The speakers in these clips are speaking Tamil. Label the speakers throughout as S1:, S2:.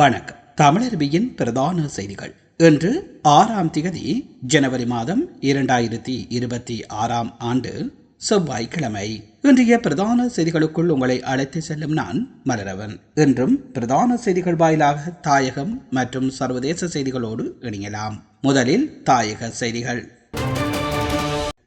S1: வணக்கம். தமிழருவியின் பிரதான செய்திகள். இன்று ஆறாம் திகதி ஜனவரி மாதம் இரண்டாயிரத்தி இருபத்தி ஆறாம் ஆண்டு செவ்வாய்க்கிழமை. இன்றைய பிரதான செய்திகளுக்குள் உங்களை அழைத்து செல்லும் நான் மலரவன். இன்றும் பிரதான செய்திகள் வாயிலாக தாயகம் மற்றும் சர்வதேச செய்திகளோடு இணையலாம். முதலில் தாயக செய்திகள்.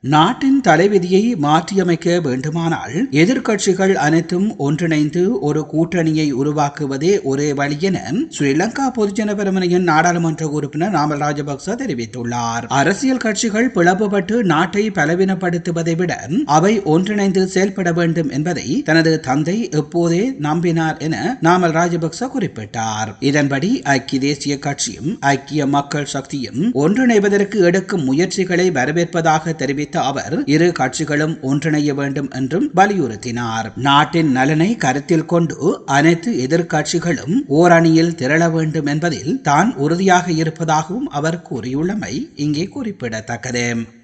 S1: நாட்டின் தலைவிதியை மாற்றியமைக்க வேண்டுமானால் எதிர்க்கட்சிகள் அனைத்தும் ஒன்றிணைந்து ஒரு கூட்டணியை உருவாக்குவதே ஒரே வழி என ஸ்ரீலங்கா பொதுஜன பெருமனையின் நாடாளுமன்ற உறுப்பினர் நாமல் ராஜபக்ச தெரிவித்துள்ளார். அரசியல் கட்சிகள் பிளவுபட்டு நாட்டை பலவீனப்படுத்துவதை விட அவை ஒன்றிணைந்து செயல்பட வேண்டும் என்பதை தனது தந்தை எப்போதே நம்பினார் என நாமல் ராஜபக்ச குறிப்பிட்டார். இதன்படி ஐக்கிய தேசிய கட்சியும் ஐக்கிய மக்கள் சக்தியும் ஒன்றிணைவதற்கு எடுக்கும் முயற்சிகளை வரவேற்பதாக தெரிவித்த அவர் இரு கட்சிகளும் ஒன்றிணைய வேண்டும் என்றும் வலியுறுத்தினார். நாட்டின் நலனை கருத்தில் கொண்டு அனைத்து எதிர்கட்சிகளும் ஓரணியில் திரள வேண்டும் என்பதில் தான் உறுதியாக இருப்பதாகவும் அவர் கூறியுள்ளமை இங்கே குறிப்பிடத்தக்கது.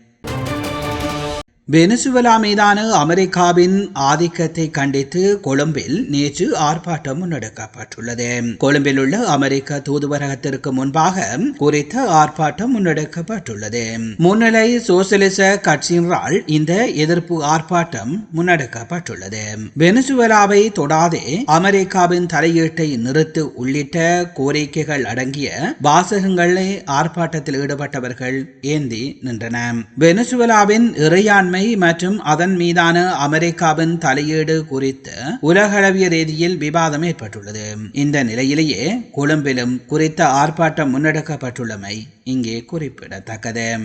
S1: வெனிசுவலா மீதான அமெரிக்காவின் ஆதிக்கத்தை கண்டித்து கொழும்பில் நேற்று ஆர்ப்பாட்டம் முன்னெடுக்கப்பட்டுள்ளது. கொழும்பில் உள்ள அமெரிக்க தூதுவரகத்திற்கு முன்பாக குறித்த ஆர்ப்பாட்டம் முன்னெடுக்கப்பட்டுள்ளது. முன்னிலை சோசியலிச கட்சியினரால் இந்த எதிர்ப்பு ஆர்ப்பாட்டம் முன்னெடுக்கப்பட்டுள்ளது. வெனிசுவலாவை தொடாதே அமெரிக்காவின் தலையீட்டை நிறுத்து உள்ளிட்ட கோரிக்கைகள் அடங்கிய வாசகங்களை ஆர்ப்பாட்டத்தில் ஈடுபட்டவர்கள் ஏந்தி நின்றன வெனிசுவலாவின் இறையாண்மை மற்றும் அதன் மீதான அமெரிக்காவின் தலையீடு குறித்து உலகளவிய ரீதியில் விவாதம் ஏற்பட்டுள்ளது. இந்த நிலையிலேயே கொழும்பிலும் குறித்த ஆர்ப்பாட்டம் முன்னெடுக்கப்பட்டுள்ளமை இங்கே குறிப்பிடத்தக்கது.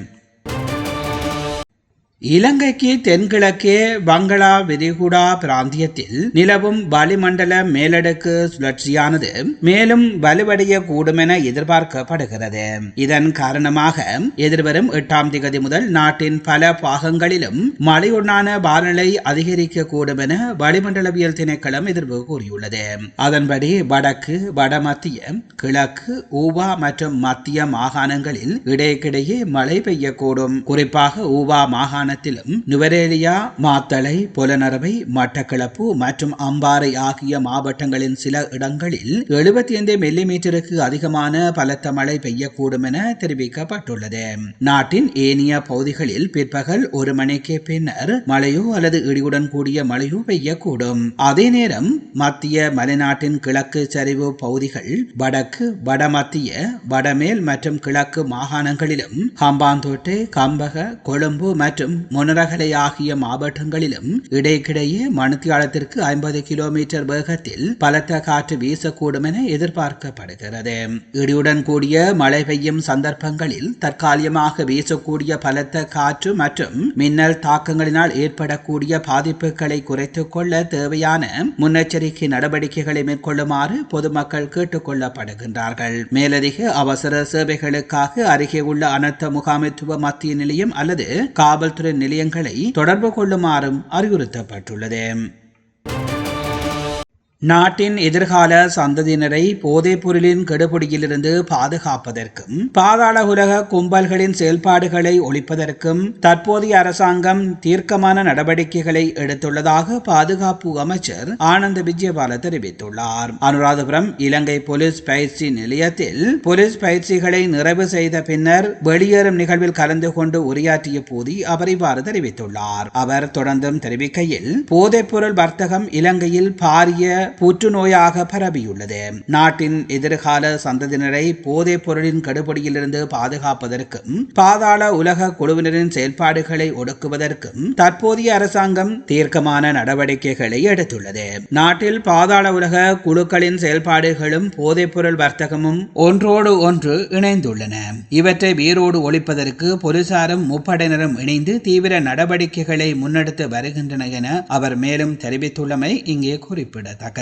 S1: இலங்கைக்கு தென்கிழக்கே வங்களா விரிகுடா பிராந்தியத்தில் நிலவும் வளிமண்டல மேலடுக்கு சுழற்சியானது மேலும் வலுவடைய கூடும் என எதிர்பார்க்கப்படுகிறது. இதன் காரணமாக எதிர்வரும் எட்டாம் திகதி முதல் நாட்டின் பல பாகங்களிலும் மழையுடனான வானிலை அதிகரிக்க கூடும் என வளிமண்டலவியல் திணைக்களம் எதிர்ப்பு கூறியுள்ளது. அதன்படி வடக்கு வடமத்திய கிழக்கு ஊவா மற்றும் மத்திய மாகாணங்களில் இடைக்கிடையே மழை பெய்யக்கூடும். குறிப்பாக ஊவா மாகாண மாகாணத்திலும் நுவரேலியா மாத்தளை புலனரவை மட்டக்களப்பு மற்றும் அம்பாறை ஆகிய மாவட்டங்களின் சில இடங்களில் எழுபத்தி ஐந்து மில்லி மீட்டருக்கு அதிகமான பலத்த மழை பெய்யக்கூடும் என தெரிவிக்கப்பட்டுள்ளது. நாட்டின் ஏனைய பகுதிகளில் பிற்பகல் ஒரு மணிக்கு பின்னர் மழையோ அல்லது இடியுடன் கூடிய மழையோ பெய்யக்கூடும். அதே நேரம் மத்திய மலைநாட்டின் கிழக்கு சரிவு பகுதிகள் வடக்கு வடமத்திய வடமேல் மற்றும் கிழக்கு மாகாணங்களிலும் ஹம்பாந்தோட்டை கம்பக கொழும்பு மற்றும் மொனரகலை ஆகிய மாவட்டங்களிலும் இடைக்கிடையே மணித்தியாலத்திற்கு ஐம்பது கிலோமீட்டர் வேகத்தில் பலத்த காற்று வீசக்கூடும் என எதிர்பார்க்கப்படுகிறது. இடியுடன் கூடிய மழை பெய்யும் சந்தர்ப்பங்களில் தற்காலிகமாக வீசக்கூடிய பலத்த காற்று மற்றும் மின்னல் தாக்கங்களினால் ஏற்படக்கூடிய பாதிப்புகளை குறைத்துக் கொள்ள தேவையான முன்னெச்சரிக்கை நடவடிக்கைகளை மேற்கொள்ளுமாறு பொதுமக்கள் கேட்டுக் கொள்ளப்படுகின்றார்கள். மேலதிக அவசர சேவைகளுக்காக அருகே உள்ள அனர்த்த முகாமைத்துவ மத்திய நிலையம் அல்லது காவல்துறை நிலையங்களை தொடர்பு கொள்ளுமாறும் அறிவுறுத்தப்பட்டுள்ளது. நாட்டின் எதிர்கால சந்ததியினரை போதைப் பொருளின் கெடுபிடியிலிருந்து பாதுகாப்பதற்கும் பாதாள உலக கும்பல்களின் செயல்பாடுகளை ஒழிப்பதற்கும் தற்போதைய அரசாங்கம் தீர்க்கமான நடவடிக்கைகளை எடுத்துள்ளதாக பாதுகாப்பு அமைச்சர் ஆனந்த விஜயபால தெரிவித்துள்ளார். அனுராதபுரம் இலங்கை போலீஸ் பயிற்சி நிலையத்தில் போலீஸ் பயிற்சிகளை நிறைவு செய்த பின்னர் வெளியேறும் நிகழ்வில் கலந்து கொண்டு உரையாற்றிய போது அவர் இவ்வாறு தெரிவித்துள்ளார். அவர் தொடர்ந்தும் தெரிவிக்கையில் போதைப் பொருள் வர்த்தகம் இலங்கையில் பாரிய புற்றுநோயாக பரவியுள்ளது. நாட்டின் எதிர்கால சந்ததியினரை போதைப் பொருளின் கடுபடியிலிருந்து பாதுகாப்பதற்கும் பாதாள உலக குழுவினரின் செயல்பாடுகளை ஒடுக்குவதற்கும் தற்போதைய அரசாங்கம் தீர்க்கமான நடவடிக்கைகளை எடுத்துள்ளது. நாட்டில் பாதாள உலக குழுக்களின் செயல்பாடுகளும் போதைப் பொருள் வர்த்தகமும் ஒன்றோடு ஒன்று இணைந்துள்ளன. இவற்றை வேரோடு ஒழிப்பதற்கு போலீசாரும் முப்படையினரும் இணைந்து தீவிர நடவடிக்கைகளை முன்னெடுத்து வருகின்றன என அவர் மேலும் தெரிவித்துள்ளமை இங்கே குறிப்பிடத்தக்கது.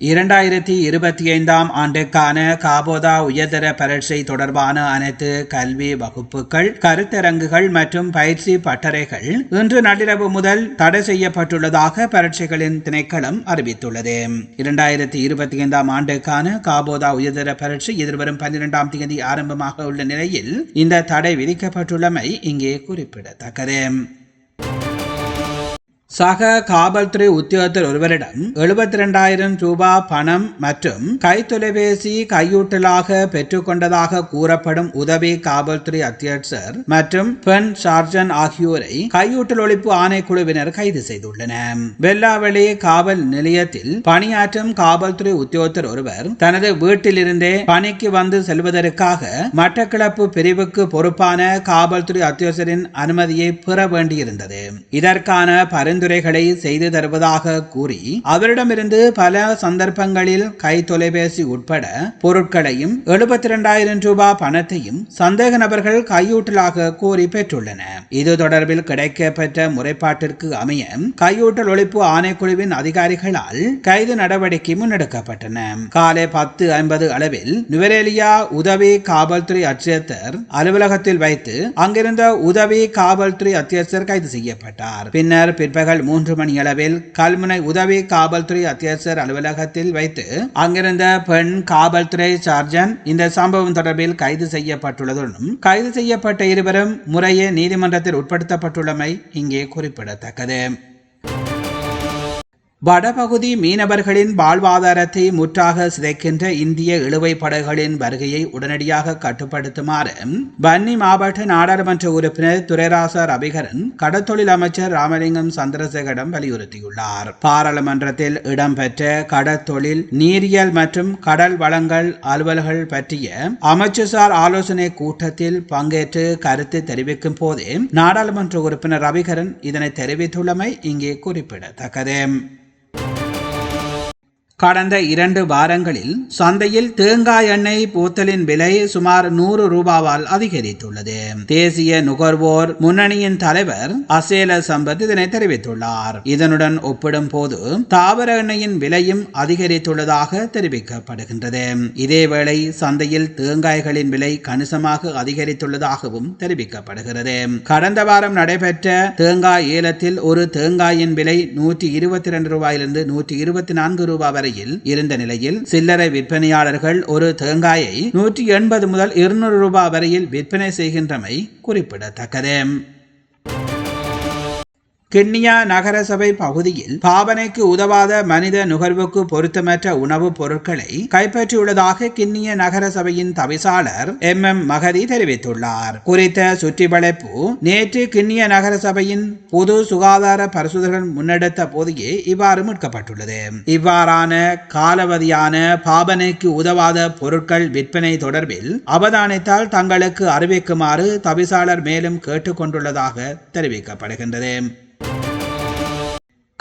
S1: இரண்டாயிரத்தி இருபத்தி ஐந்தாம் ஆண்டுக்கான காபோதா உயர்தர பரீட்சை தொடர்பான அனைத்து கல்வி வகுப்புகள் கருத்தரங்குகள் மற்றும் பயிற்சி பட்டறைகள் இன்று நள்ளிரவு முதல் தடை செய்யப்பட்டுள்ளதாக பரீட்சைகளின் திணைக்களம் அறிவித்துள்ளது. இரண்டாயிரத்தி இருபத்தி ஐந்தாம் ஆண்டுக்கான காபோதா உயர்தர பரீட்சை எதிர்வரும் பன்னிரெண்டாம் தேதி ஆரம்பமாக உள்ள நிலையில் இந்த தடை விதிக்கப்பட்டுள்ளமை இங்கே குறிப்பிடத்தக்கது. சக காவல்துறை உத்தியோகத்தர் ஒருவரிடம் எழுபத்தி இரண்டாயிரம் ரூபாய் பணம் மற்றும் கைத்தொலைபேசி கையூட்டலாக பெற்றுக்கொண்டதாக கூறப்படும் உதவி காவல்துறை அத்தியட்சர் மற்றும் பெண் சார்ஜன் ஆகியோரை கையூட்டல் ஒழிப்பு ஆணைக்குழுவினர் கைது செய்துள்ளனர். வெள்ளாவளி காவல் நிலையத்தில் பணியாற்றும் காவல்துறை உத்தியோகத்தர் ஒருவர் தனது வீட்டிலிருந்தே பணிக்கு வந்து செல்வதற்காக மட்டக்கிளப்பு பிரிவுக்கு பொறுப்பான காவல்துறை அத்தியட்சரின் அனுமதியை பெற வேண்டியிருந்தது. இதற்கான பரிந்து பரிந்துரைகளை செய்து தருவதாக கூறி அவரிடமிருந்து பல சந்தர்ப்பங்களில் கை தொலைபேசி உட்பட பொருட்களையும் எழுபத்தி இரண்டாயிரம் ரூபாய் பணத்தையும் சந்தேக நபர்கள் கையூட்டலாக கோரி பெற்றுள்ளன. இது தொடர்பில் கிடைக்கப்பெற்ற முறைப்பாட்டிற்கு அமைய கையூட்டல் ஒழிப்பு ஆணைக்குழுவின் அதிகாரிகளால் கைது நடவடிக்கை முன்னெடுக்கப்பட்டன. காலை பத்து ஐம்பது அளவில் நுவரேலியா உதவி காவல்துறை அத்தியத்தர் அலுவலகத்தில் வைத்து அங்கிருந்த உதவி காவல்துறை அத்தியட்சர் கைது செய்யப்பட்டார். பின்னர் பிற்பகல் பிற்பகல் மூன்று மணி அளவில் கல்முனை உதவி காவல்துறை அத்தியட்சர் அலுவலகத்தில் வைத்து அங்கிருந்த பெண் காவல்துறை சார்ஜன் இந்த சம்பவம் தொடர்பில் கைது செய்யப்பட்டுள்ளதுடன் கைது செய்யப்பட்ட இருவரும் முறையே நீதிமன்றத்தில் உட்படுத்தப்பட்டுள்ளமை இங்கே குறிப்பிடத்தக்கது. வடபகுதி மீனவர்களின் வாழ்வாதாரத்தை முற்றாக சிதைக்கின்ற இந்திய இழுவை படகுகளின் வருகையை உடனடியாக கட்டுப்படுத்துமாறு வன்னி மாவட்ட நாடாளுமன்ற உறுப்பினர் துரைராசா ரவிகரன் கடத்தொழில் அமைச்சர் ராமலிங்கம் சந்திரசேகரிடம் வலியுறுத்தியுள்ளார். பாராளுமன்றத்தில் இடம்பெற்ற கடற்தொழில் நீரியல் மற்றும் கடல் வளங்கள் அலுவல்கள் பற்றிய அமைச்சர்சார் ஆலோசனை கூட்டத்தில் பங்கேற்று கருத்து தெரிவிக்கும் போதே நாடாளுமன்ற உறுப்பினர் ரவிகரன் இதனை தெரிவித்துள்ளமை இங்கே குறிப்பிடத்தக்கது. கடந்த இரண்டு வாரங்களில் சந்தையில் தேங்காய் எண்ணெய் போத்தலின் விலை சுமார் நூறு ரூபாவால் அதிகரித்துள்ளது. தேசிய நுகர்வோர் முன்னணியின் தலைவர் அசேல சம்பத் இதனை தெரிவித்துள்ளார். இதனுடன் ஒப்பிடும் போது தாவர எண்ணெயின் விலையும் அதிகரித்துள்ளதாக தெரிவிக்கப்படுகின்றது. இதேவேளை சந்தையில் தேங்காய்களின் விலை கணிசமாக அதிகரித்துள்ளதாகவும் தெரிவிக்கப்படுகிறது. கடந்த வாரம் நடைபெற்ற தேங்காய் ஏலத்தில் ஒரு தேங்காயின் விலை நூற்றி இருபத்தி இரண்டு ரூபாயிலிருந்து நூற்றி இருபத்தி நான்கு ரூபாய் வரை வரையில் இருந்த நிலையில் சில்லறை விற்பனையாளர்கள் ஒரு தேங்காயை நூற்றி எண்பது முதல் இருநூறு ரூபாய் வரையில் விற்பனை செய்கின்றமை குறிப்பிடத்தக்கது. கிண்ணியா நகரசபை பகுதியில் பாவனைக்கு உதவாத மனித நுகர்வுக்கு பொருத்தமற்ற உணவுப் பொருட்களை கைப்பற்றியுள்ளதாக கிண்ணிய நகரசபையின் தவிசாளர் எம். எம். மகதி தெரிவித்துள்ளார். குறித்த சுற்றிவளைப்பு நேற்று கிண்ணிய நகரசபையின் பொது சுகாதார பரிசோதனை முன்னெடுத்த போதையே இவ்வாறு மீட்கப்பட்டுள்ளது இவ்வாறான காலவதியான பாவனைக்கு உதவாத பொருட்கள் விற்பனை தொடர்பில் அவதானித்தால் தங்களுக்கு அறிவிக்குமாறு தவிசாளர் மேலும் கேட்டுக்கொண்டுள்ளதாக தெரிவிக்கப்படுகின்றது.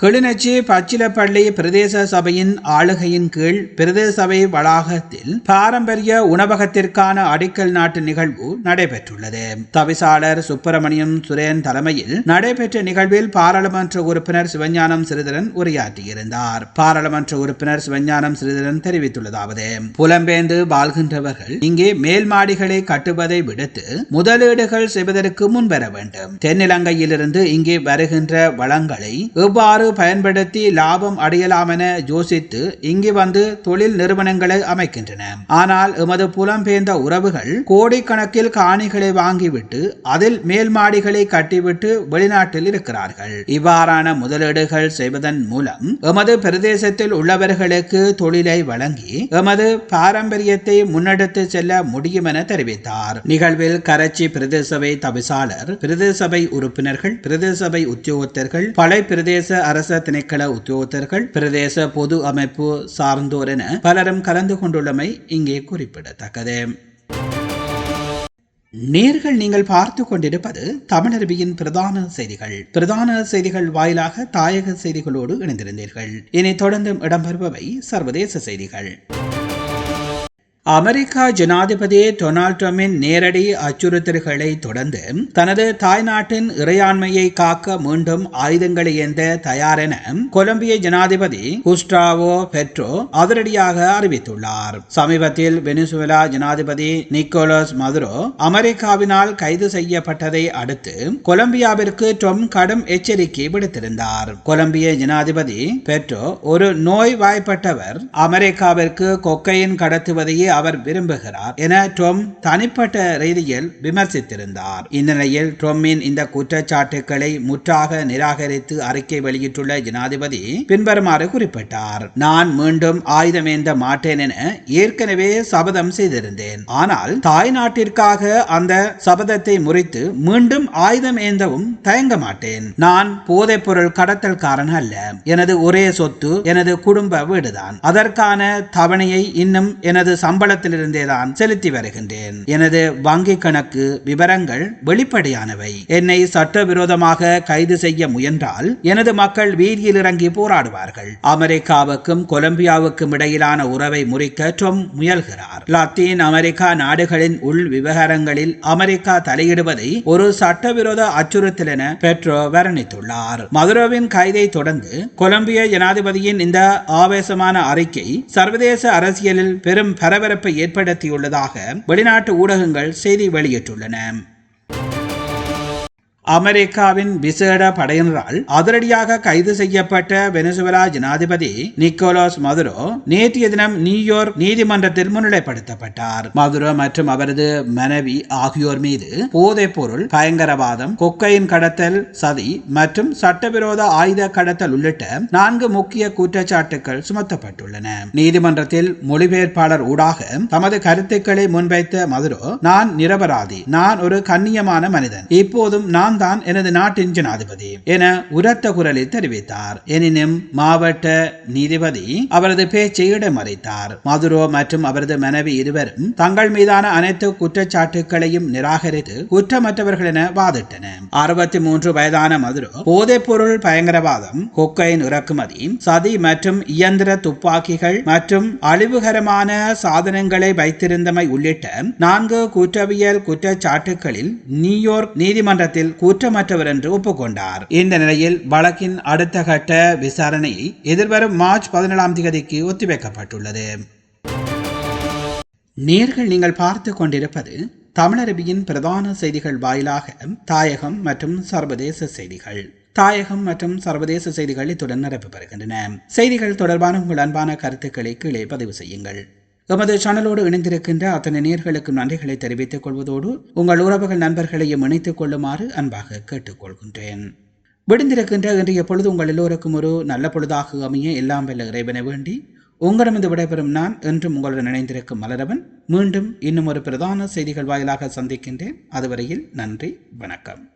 S1: கிளிநொச்சி பச்சிலப்பள்ளி பிரதேச சபையின் ஆளுகையின் கீழ் பிரதேச சபை வளாகத்தில் பாரம்பரிய உணவகத்திற்கான அடிக்கல் நாட்டு நிகழ்வு நடைபெற்றுள்ளது. தவிசாளர் சுப்பிரமணியம் சுரேன் தலைமையில் நடைபெற்ற நிகழ்வில் பாராளுமன்ற உறுப்பினர் சிவஞானம் சிறிதரன் உரையாற்றியிருந்தார். பாராளுமன்ற உறுப்பினர் சிவஞானம் சிறிதரன் தெரிவித்துள்ளதாவது புலம்பெயர்ந்து வாழ்கின்றவர்கள் இங்கே மேல் மாடிகளை கட்டுவதை விடுத்து முதலீடுகள் செய்வதற்கு முன்வர வேண்டும். தென்னிலங்கையிலிருந்து இங்கே வருகின்ற வளங்களை எவ்வாறு பயன்படுத்தி லாபம் அடையலாம் என யோசித்து இங்கு வந்து தொழில் நிறுவனங்களை அமைக்கின்றன. ஆனால் எமது புலம்பெயர்ந்த உறவுகள் கோடிக்கணக்கில் காணிகளை வாங்கிவிட்டு அதில் மேல் மாடிகளை கட்டிவிட்டு வெளிநாட்டில் இருக்கிறார்கள். இவ்வாறான முதலீடுகள் செய்வதன் மூலம் எமது பிரதேசத்தில் உள்ளவர்களுக்கு தொழிலை வழங்கி எமது பாரம்பரியத்தை முன்னெடுத்து செல்ல முடியும் என தெரிவித்தார். நிகழ்வில் கரச்சி பிரதேசபை தவிசாளர் பிரதேசபை உறுப்பினர்கள் பிரதேசபை உத்தியோகத்தர்கள் பழைய பிரதேச அரச திணைக்கள உத்தியோகத்தர்கள் பிரதேச பொது அமைப்பு சார்ந்தோர் என பலரும் கலந்து கொண்டுள்ளமை இங்கே குறிப்பிடத்தக்கது. நேர்கள் நீங்கள் பார்த்து கொண்டிருப்பது தமிழருவியின் பிரதான செய்திகள். பிரதான செய்திகள் வாயிலாக தாயக செய்திகளோடு இணைந்திருந்தீர்கள். இனி தொடர்ந்தும் இடம்பெறுபவை சர்வதேச செய்திகள். அமெரிக்கா ஜனாதிபதி டொனால்ட் ட்ரம்பின் நேரடி அச்சுறுத்தல்களை தொடர்ந்து தனது தாய்நாட்டின் இறையாண்மையை காக்க மீண்டும் ஆயுதங்களை ஏந்த தயாரென கொலம்பிய ஜனாதிபதி குஸ்டாவோ பெட்ரோ அதிரடியாக அறிவித்துள்ளார். சமீபத்தில் வெனிசுவேலா ஜனாதிபதி நிக்கோலஸ் மதுரோ அமெரிக்காவினால் கைது செய்யப்பட்டதை அடுத்து கொலம்பியாவிற்கு ட்ரம்ப் கடும் எச்சரிக்கை விடுத்திருந்தார். கொலம்பிய ஜனாதிபதி பெட்ரோ ஒரு நோய் வாய்ப்பட்டவர் அமெரிக்காவிற்கு கொக்கையின் கடத்துவதையே அவர் விரும்புகிறார் என டொம் தனிப்பட்ட ரீதியில் விமர்சித்திருந்தார். இந்நிலையில் டொம்மின் இந்த குற்றச்சாட்டுக்களை முற்றாக நிராகரித்து அறிக்கை வெளியிட்டுள்ள ஜனாதிபதி பின்வருமாறு குறிப்பிட்டார். நான் மீண்டும் ஆயுதமேந்த மாட்டேன் என ஏற்கனவே சபதம் செய்திருந்தேன். ஆனால் தாய் நாட்டிற்காக அந்த சபதத்தை முறித்து மீண்டும் ஆயுதம் ஏந்தவும் தயங்க மாட்டேன். நான் போதைப் பொருள் கடத்தல்காரன் அல்ல. எனது ஒரே சொத்து எனது குடும்ப வீடுதான். அதற்கான தவணையை இன்னும் எனது சம்பளத்திலிருந்தே தான் செலுத்தி வருகின்றேன். எனது வங்கி கணக்கு விவரங்கள் வெளிப்படையானவை. என்னை சட்டவிரோதமாக கைது செய்ய முயன்றால் எனது மக்கள் வீதியில் இறங்கி போராடுவார்கள். அமெரிக்காவுக்கும் கொலம்பியாவுக்கும் இடையிலான உறவை முறிக்க ட்ரம் முயல்கிறார். லத்தீன் அமெரிக்கா நாடுகளின் உள் விவகாரங்களில் அமெரிக்கா தலையிடுவதை ஒரு சட்டவிரோத அச்சுறுத்தல் என பெட்ரோ வர்ணித்துள்ளார். மதுரோவின் கைதை தொடர்ந்து கொலம்பிய ஜனாதிபதியின் இந்த ஆவேசமான அறிக்கை சர்வதேச அரசியலில் பெரும் பரபரப்பை ஏற்படுத்தியுள்ளதாக வெளிநாட்டு ஊடகங்கள் செய்தி வெளியிட்டுள்ளன. அமெரிக்காவின் விசேட படையினரால் அதிரடியாக கைது செய்யப்பட்ட வெனிசுவலா ஜனாதிபதி நிக்கோலோஸ் மதுரோ நேற்றைய தினம் நியூயோர்க் நீதிமன்றத்தில் முன்னிலைப்படுத்தப்பட்டார். மதுரோ மற்றும் அவரது மனைவி ஆகியோர் மீது போதைப் பொருள் பயங்கரவாதம் கொக்கையின் கடத்தல் சதி மற்றும் சட்டவிரோத ஆயுத கடத்தல் உள்ளிட்ட நான்கு முக்கிய குற்றச்சாட்டுகள் சுமத்தப்பட்டுள்ளன. நீதிமன்றத்தில் மொழிபெயர்ப்பாளர் ஊடாக தமது கருத்துக்களை முன்வைத்த மதுரோ நான் நிரபராதி. நான் ஒரு கண்ணியமான மனிதன். இப்போதும் நான் நான் தான் எனது நாட்டின் ஜனாதிபதி என உரத்த குரலில் தெரிவித்தார். எனினும் மாவட்ட நீதிபதி அவரது பேச்சை இடமறைத்தார். மதுரோ மற்றும் அவரது மனைவி இருவரும் தங்கள் மீதான அனைத்து குற்றச்சாட்டுகளையும் நிராகரித்து குற்றமற்றவர்கள் என வாதிட்டன அறுபத்தி மூன்று வயதான மதுரோ போதைப் பொருள் பயங்கரவாதம் கொக்கைன் இறக்குமதி சதி மற்றும் இயந்திர துப்பாக்கிகள் மற்றும் அழிவுகரமான சாதனங்களை வைத்திருந்தமை உள்ளிட்ட நான்கு குற்றவியல் குற்றச்சாட்டுகளில் நியூயோர்க் நீதிமன்றத்தில் குற்றமற்றவர் என்று ஒப்புக்கொண்டார். இந்த நிலையில் வழக்கின் அடுத்த கட்ட விசாரணை எதிர்வரும் மார்ச் பதினேழாம் தேதிக்கு ஒத்திவைக்கப்பட்டுள்ளது. நேர்கள் நீங்கள் பார்த்து கொண்டிருப்பது தமிழரபியின் பிரதான செய்திகள் வாயிலாக தாயகம் மற்றும் சர்வதேச செய்திகள். தாயகம் மற்றும் சர்வதேச செய்திகள் இத்துடன் நிரப்பி பெறுகின்றன செய்திகள் தொடர்பான உங்கள் அன்பான கருத்துக்களை கீழே பதிவு செய்யுங்கள். எமது சேனலோடு இணைந்திருக்கின்ற அத்தனை நேர்களுக்கும் நன்றிகளை தெரிவித்துக் கொள்வதோடு உங்கள் உறவுகள் நண்பர்களையும் இணைத்துக் கொள்ளுமாறு அன்பாக கேட்டுக்கொள்கின்றேன். விடுந்திருக்கின்ற இன்றைய பொழுது உங்கள் எல்லோருக்கும் ஒரு நல்ல பொழுதாக அமைய எல்லாம் வெல்ல இறைவனை வேண்டி உங்களிடமிருந்து விடைபெறும் நான் என்றும் உங்களுடன் இணைந்திருக்கும் மலரவன். மீண்டும் இன்னும் ஒரு பிரதான செய்திகள் வாயிலாக சந்திக்கின்றேன். அதுவரையில் நன்றி வணக்கம்.